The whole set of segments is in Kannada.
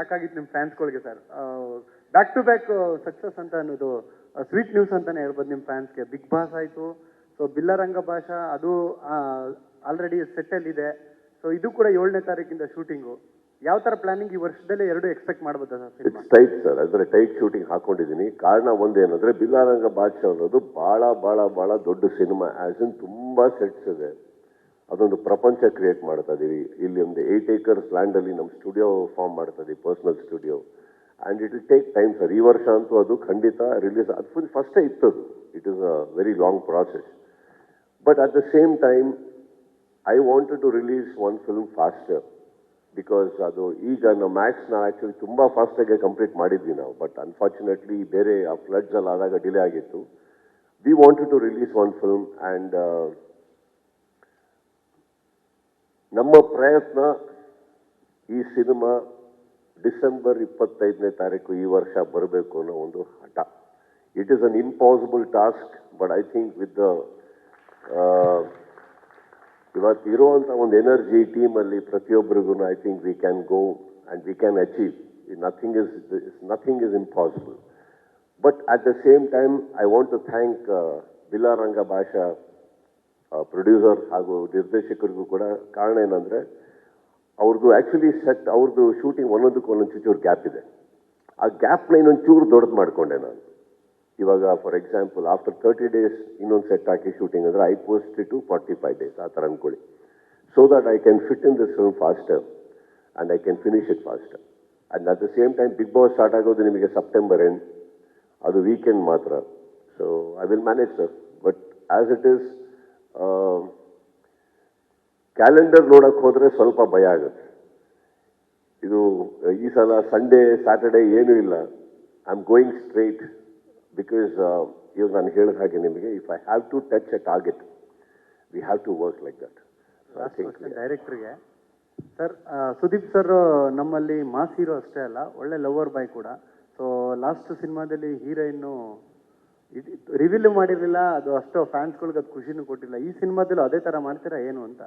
ಸಾಕಾಗಿತ್ತು ನಿಮ್ಮ ಫ್ಯಾನ್ಸ್ಗಳಿಗೆ sir back to back success ಅಂತ ಅನ್ನೋದು ಸ್ವೀಟ್ ನ್ಯೂಸ್ ಅಂತಾನೆ ಹೇಳ್ಬೋದು ನಿಮ್ಮ ಫ್ಯಾನ್ಸ್ಗೆ ಬಿಗ್ ಬಾಸ್ ಆಯಿತು. ಸೊ ಬಿಲ್ಲರಂಗ ಭಾಷಾ ಅದು ಆಲ್ರೆಡಿ ಸೆಟ್ಟಲ್ಲಿ ಇದೆ. ಸೊ ಇದು ಕೂಡ ಏಳನೇ ತಾರೀಕಿಂದ ಶೂಟಿಂಗು ಯಾವ ಥರ ಪ್ಲಾನಿಂಗ್ ಈ ವರ್ಷದಲ್ಲೇ ಎರಡು ಎಕ್ಸ್ಪೆಕ್ಟ್ ಮಾಡ್ಬೋದಾ ಸರ್ ಟೈಟ್ ಸರ್ ಅದರ ಟೈಟ್ ಶೂಟಿಂಗ್ ಹಾಕೊಂಡಿದ್ದೀನಿ ಕಾರಣ ಒಂದೇನಂದ್ರೆ ಬಿಲ್ಲರಂಗ ಭಾಷಾ ಅನ್ನೋದು ಬಹಳ ಬಹಳ ಬಹಳ ದೊಡ್ಡ ಸಿನಿಮಾ ಆಸ್ ಇನ್ ತುಂಬಾ ಸೆಟ್ಸ್ ಇದೆ. ಅದೊಂದು ಪ್ರಪಂಚ ಕ್ರಿಯೇಟ್ ಮಾಡ್ತಾ ಇದ್ದೀವಿ ಇಲ್ಲಿ ಒಂದು ಏಟ್ ಏಕರ್ಸ್ ಲ್ಯಾಂಡ್ ಅಲ್ಲಿ ನಮ್ಮ ಸ್ಟುಡಿಯೋ ಫಾರ್ಮ್ ಮಾಡ್ತಾ ಇದ್ದೀವಿ personal studio and it will take time sir ಈ ವರ್ಷ ಅಂತೂ ಅದು ಖಂಡಿತ ರಿಲೀಸ್ ಅದು ಫುಲ್ ಫಸ್ಟೇ ಇತ್ತು it is a very long process but at the same time I wanted to release one film faster because ಅದು ಈಗ ನಮ್ಮ ಮ್ಯಾಕ್ಸ್ನ ಆ್ಯಕ್ಚುಲಿ ತುಂಬ ಫಾಸ್ಟಾಗೆ ಕಂಪ್ಲೀಟ್ ಮಾಡಿದ್ವಿ ನಾವು. ಬಟ್ ಅನ್ಫಾರ್ಚುನೇಟ್ಲಿ ಬೇರೆ ಆ ಫ್ಲಡ್ಸ್ ಎಲ್ಲ ಆದಾಗ ಡಿಲೇ ಆಗಿತ್ತು. We wanted to release one film and ನಮ್ಮ ಪ್ರಯತ್ನ ಈ ಸಿನಿಮಾ ಡಿಸೆಂಬರ್ ಇಪ್ಪತ್ತೈದನೇ ತಾರೀಕು ಈ ವರ್ಷ ಬರಬೇಕು ಅನ್ನೋ ಒಂದು ಹಠ. It is an impossible task but I think with the ಇವತ್ತು ಇರುವಂಥ ಒಂದು ಎನರ್ಜಿ ಟೀಮಲ್ಲಿ ಪ್ರತಿಯೊಬ್ಬರಿಗೂ I think we can go and we can achieve nothing is nothing is impossible but at the same time I want to thank Bilaranga Bhasha producer ಹಾಗೂ ನಿರ್ದೇಶಕರಿಗೂ ಕೂಡ ಕಾರಣ ಏನಂದರೆ ಅವ್ರದ್ದು ಆ್ಯಕ್ಚುಲಿ ಸೆಟ್ ಅವ್ರದ್ದು ಶೂಟಿಂಗ್ ಒಂದೊಂದಕ್ಕೂ ಒಂದೊಂದು ಚೂರು ಗ್ಯಾಪ್ ಇದೆ. ಆ ಗ್ಯಾಪ್ನ ಇನ್ನೊಂದು ಚೂರು ದೊಡ್ಡದು ಮಾಡಿಕೊಂಡೆ ನಾನು. ಇವಾಗ for example after thirty days ಇನ್ನೊಂದು ಸೆಟ್ ಹಾಕಿ ಶೂಟಿಂಗ್ ಅಂದರೆ I post to forty five days ಆ ಥರ ಅಂದ್ಕೊಳ್ಳಿ so that I can fit in this film faster and I can finish it faster and at the same time Bigg Boss start ಆಗೋದು ನಿಮಗೆ ಸೆಪ್ಟೆಂಬರ್ ಎಂಡ್ ಅದು ವೀಕೆಂಡ್ ಮಾತ್ರ. So I will manage sir but as it is calendar ನೋಡಕ್ಕೆ ಹೋದರೆ ಸ್ವಲ್ಪ ಭಯ ಆಗುತ್ತೆ. ಇದು, ಈ ಸಲ ಸಂಡೇ ಸ್ಯಾಟರ್ಡೇ ಏನೂ ಇಲ್ಲ. I am going straight because ಇವಾಗ ನಾನು ಹೇಳಿದ ಹಾಗೆ ನಿಮಗೆ if I have to touch a target we have to work like that ಡೈರೆಕ್ಟ್ರಿಗೆ sir Sudeep sir ನಮ್ಮಲ್ಲಿ ಮಾಸ್ ಹೀರೋ ಅಷ್ಟೇ ಅಲ್ಲ, ಒಳ್ಳೆ ಲವರ್ ಬಾಯ್ ಕೂಡ. ಸೊ ಲಾಸ್ಟ್ ಸಿನಿಮಾದಲ್ಲಿ ಹೀರೋಯಿನ್ನು ರಿವೀಲ್ ಮಾಡಿರಲಿಲ್ಲ ಅದು ಅಷ್ಟು ಫ್ಯಾನ್ಸ್ಗಳಿಗೆ ಅದು ಖುಷಿನೂ ಕೊಟ್ಟಿಲ್ಲ ಈ ಸಿನಿಮಾದಲ್ಲೂ ಅದೇ ಥರ ಮಾಡ್ತೀರಾ ಏನು ಅಂತ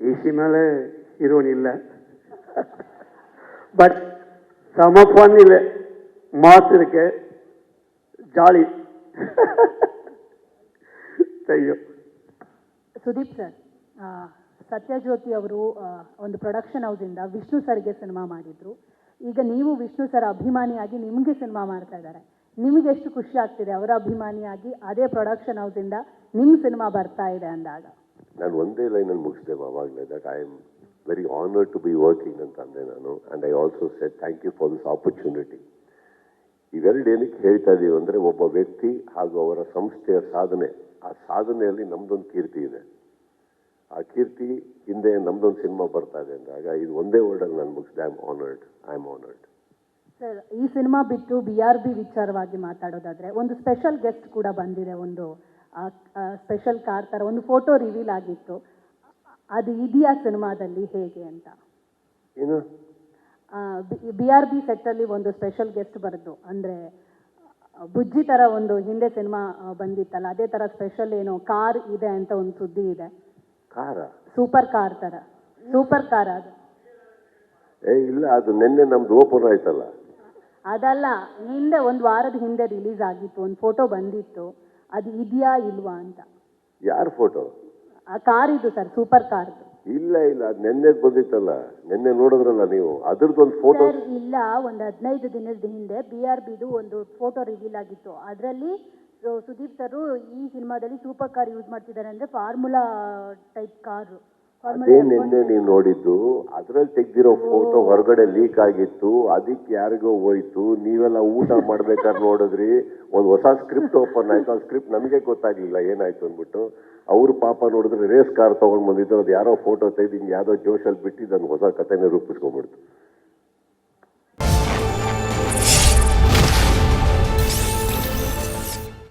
ಈ ಸಿನಿಮಾಲೆ ಹೀರೋಯಿನ್ ಇಲ್ಲ பட் செம ஃபன் இல்லை மாஸ் இருக்கு ஜாலி ಥ್ಯಾಂಕ್ ಸುದೀಪ್ ಸರ್ ಆ, ಸತ್ಯಜ್ಯೋತಿ ಅವರು ಒಂದು ಪ್ರೊಡಕ್ಷನ್ ಹೌಸಿಂದ ವಿಷ್ಣು ಸರ್ಗೆ ಸಿನಿಮಾ ಮಾಡಿದ್ರು. ಈಗ ನೀವು ವಿಷ್ಣು ಸರ್ ಅಭಿಮಾನಿಯಾಗಿ ನಿಮಗೆ ಸಿನಿಮಾ ಮಾಡ್ತಾ ಇದ್ದಾರೆ. ನಿಮಗೆ ಎಷ್ಟು ಖುಷಿ ಆಗ್ತಿದೆ ಅವರ ಅಭಿಮಾನಿಯಾಗಿ ಅದೇ ಪ್ರೊಡಕ್ಷನ್ ಹೌಸಿಂದ ನಿಮ್ಮ ಸಿನಿಮಾ ಬರ್ತಾ ಇದೆ ಅಂದಾಗ? ನಾನು ಒಂದೇ ಲೈನಲ್ಲಿ ಮುಗಿಸಿದೆ ಅವಾಗಲೇ that I am very honour to be working ಅಂತ ಅಂದೆ ನಾನು. And I also set thank you for this opportunity ಇವೆರಡು ಏನಕ್ಕೆ ಹೇಳ್ತಾ ಇದ್ದೀವಿ ಅಂದರೆ ಒಬ್ಬ ವ್ಯಕ್ತಿ ಹಾಗೂ ಅವರ ಸಂಸ್ಥೆಯ ಸಾಧನೆ. ಆ ಸಾಧನೆಯಲ್ಲಿ ನಮ್ಮದೊಂದು ಕೀರ್ತಿ ಇದೆ. ಹಿಂದೆ ನಮ್ದೊಂದು ಸಿನಿಮಾ ಬರ್ತಾ ಇದೆ ಅಂದಾಗ ಇದು ಒಂದೇ ವರ್ಡಲ್ಲಿ ನಾನು ಮುಗಿಸಿದೆ I am honoured I am honoured sir ಈ ಸಿನಿಮಾ ಬಿಟ್ಟು ಬಿ ಆರ್ ಬಿ ವಿಚಾರವಾಗಿ ಮಾತಾಡೋದಾದ್ರೆ ಒಂದು ಸ್ಪೆಷಲ್ ಗೆಸ್ಟ್ ಕೂಡ ಬಂದಿದೆ ಒಂದು ಸ್ಪೆಷಲ್ ಕಾರ್ ಥರ ಒಂದು ಫೋಟೋ ರಿವೀಲ್ ಆಗಿತ್ತು. ಅದು ಇದೆಯಾ ಸಿನಿಮಾದಲ್ಲಿ ಹೇಗೆ ಅಂತ? ಏನು? ಬಿ ಆರ್ ಬಿ ಸೆಟ್ಟಲ್ಲಿ ಒಂದು ಸ್ಪೆಷಲ್ ಗೆಸ್ಟ್ ಬರೆದು ಅಂದರೆ ಬುಜ್ಜಿ ಥರ ಒಂದು ಹಿಂದೆ ಸಿನಿಮಾ ಬಂದಿತ್ತಲ್ಲ ಅದೇ ಥರ ಸ್ಪೆಷಲ್ ಏನು ಕಾರ್ ಇದೆ ಅಂತ ಒಂದು ಸುದ್ದಿ ಇದೆ. ಕಾರ ಸೂಪರ್ ಕಾರ್ ತರ. ಸೂಪರ್ ಕಾರ್ ಅದು. ಏ ಇಲ್ಲ ಅದು ನಿನ್ನೆ ನಮ್ದು ಓಪನ್ ಆಯ್ತಲ್ಲ. ಅದಲ್ಲ ಹಿಂದೆ ಒಂದು ವಾರದ ಹಿಂದೆ ರಿಲೀಸ್ ಆಗಿತ್ತು ಒಂದು ಫೋಟೋ ಬಂದಿತ್ತು. ಅದು ಇದೆಯಾ ಇಲ್ವಾ ಅಂತ. ಯಾರ ಫೋಟೋ ಆ ಕಾರ್ ಇದು ಸರ್ ಸೂಪರ್ ಕಾರ್ ಇಲ್ಲ ಇಲ್ಲ ಅದು ನಿನ್ನೆ ಬಂದಿತ್ತಲ್ಲ. ನಿನ್ನೆ ನೋಡಿದ್ರಲ್ಲ ನೀವು. ಅದ್ರದ್ದೊಂದು ಫೋಟೋ ಸರ್ ಇಲ್ಲ ಒಂದು ಹದಿನೈದು ದಿನದ ಹಿಂದೆ ಬಿ ಆರ್ ಬಿದು ಒಂದು ಫೋಟೋ ರಿವೀಲ್ ಆಗಿತ್ತು. ಅದರಲ್ಲಿ ಸುದೀಪ್ ಸರು ಈ ಸಿನಿಮಾದಲ್ಲಿ ಸೂಪರ್ ಕಾರ್ ಯೂಸ್ ಮಾಡ್ತಿದ್ದಾರೆ ಅಂದ್ರೆ ಫಾರ್ಮುಲಾ ಟೈಪ್ ಕಾರ್ ಅದೇ ನಿನ್ನೆ ನೀವು ನೋಡಿದ್ದು ಅದ್ರಲ್ಲಿ ತೆಗ್ದಿರೋ ಫೋಟೋ ಹೊರಗಡೆ ಲೀಕ್ ಆಗಿತ್ತು ಅದಕ್ಕೆ ಯಾರಿಗೋ ಹೋಯ್ತು ನೀವೆಲ್ಲ ಊಟ ಮಾಡ್ಬೇಕಾದ್ರೆ ನೋಡಿದ್ರಿ ಒಂದು ಹೊಸ ಸ್ಕ್ರಿಪ್ಟ್ ಓಪನ್ ಆಯ್ತು ಆ ಸ್ಕ್ರಿಪ್ಟ್ ನಮಗೆ ಗೊತ್ತಾಗ್ಲಿಲ್ಲ ಏನಾಯ್ತು ಅಂದ್ಬಿಟ್ಟು. ಅವ್ರು ಪಾಪ ನೋಡಿದ್ರೆ ರೇಸ್ ಕಾರ್ ತಗೊಂಡ್ ಬಂದಿದ್ದು ಅದು ಯಾರೋ ಫೋಟೋ ತೆಗೆದು ಹಿಂಗೆ ಯಾವ್ದೋ ಜೋಶಲ್ಲಿ ಬಿಟ್ಟು ಇದನ್ನು ಹೊಸ ಕಥೆನೇ ರೂಪಿಸ್ಕೊಂಡ್ಬಿಡ್ತು.